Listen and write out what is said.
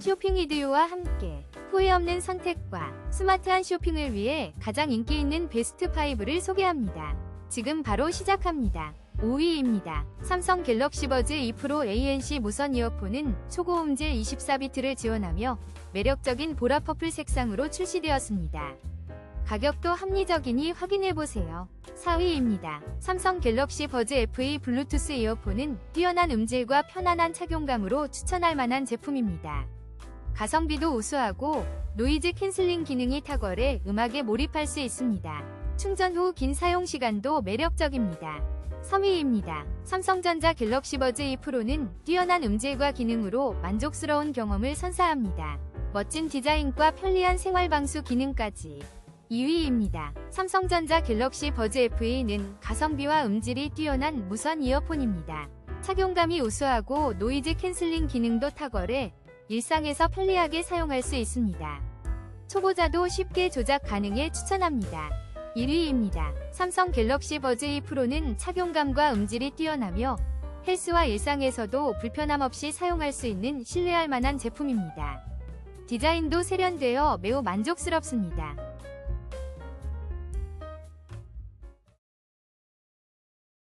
쇼핑 이디오와 함께 후회 없는 선택과 스마트한 쇼핑을 위해 가장 인기 있는 베스트 5를 소개합니다. 지금 바로 시작합니다. 5위입니다. 삼성 갤럭시 버즈 2 프로 ANC 무선 이어폰은 초고음질 24비트를 지원하며 매력적인 보라 퍼플 색상으로 출시되었습니다. 가격도 합리적이니 확인해보세요. 4위입니다. 삼성 갤럭시 버즈 FE 블루투스 이어폰은 뛰어난 음질과 편안한 착용감으로 추천할 만한 제품입니다. 가성비도 우수하고 노이즈 캔슬링 기능이 탁월해 음악에 몰입할 수 있습니다. 충전 후 긴 사용 시간도 매력적입니다. 3위입니다. 삼성전자 갤럭시 버즈 2 프로는 뛰어난 음질과 기능으로 만족스러운 경험을 선사합니다. 멋진 디자인과 편리한 생활 방수 기능까지 2위입니다. 삼성전자 갤럭시 버즈 FE는 가성비와 음질이 뛰어난 무선 이어폰입니다. 착용감이 우수하고 노이즈 캔슬링 기능도 탁월해 일상에서 편리하게 사용할 수 있습니다. 초보자도 쉽게 조작 가능해 추천합니다. 1위입니다. 삼성 갤럭시 버즈 2 프로는 착용감과 음질이 뛰어나며 헬스와 일상에서도 불편함 없이 사용할 수 있는 신뢰할 만한 제품입니다. 디자인도 세련되어 매우 만족스럽습니다.